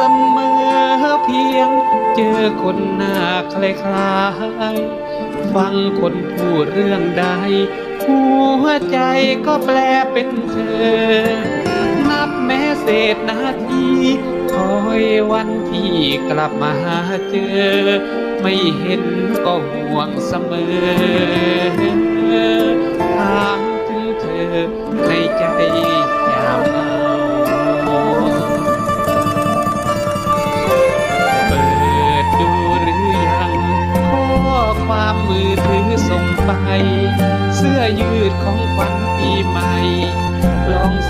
สมอเพียง เจอคนหน้าคล้ายๆฟังคนพูดเรื่องใด หัวใจก็แปลเป็นเธอ นับแม้เศษนาทีคอยวันที่กลับมาหาเจอ ไม่เห็นก็ห่วงเสมอถาง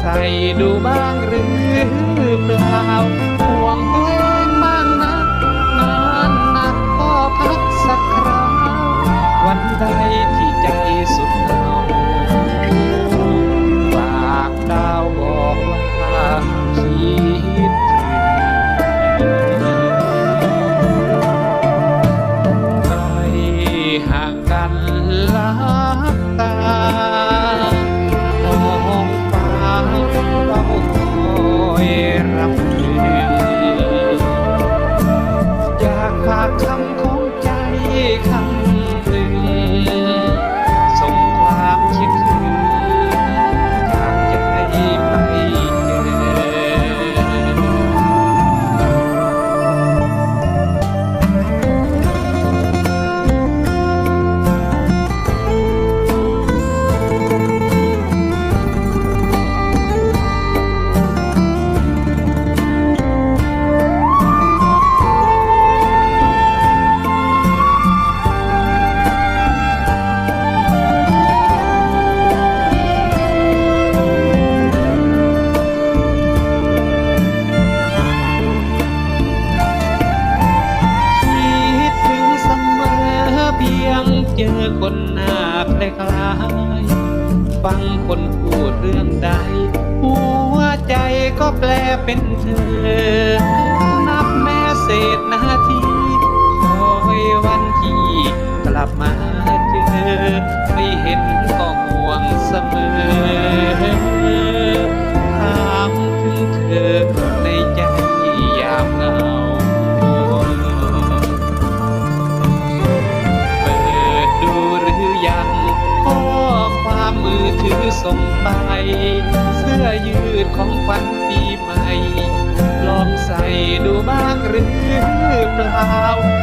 ใส่ดูบ้างหรือ หน้าคล้ายๆฟังคนพูดเรื่องใด หัวใจก็แปลเป็นเธอ นับแม่เศษนาทีคอยวันที่กลับมาเจอ ไม่เห็นก็ห่วงเสมอ ส่งไป เสื้อยืดของขวัญปีใหม่ ลองใส่ดูบ้างหรือเปล่า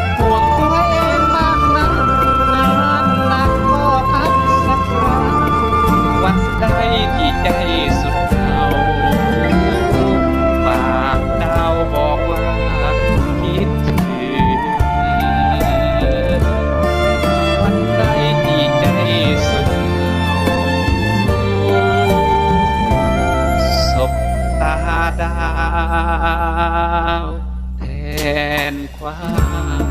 ดาวแทนความ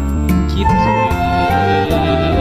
คิดถึง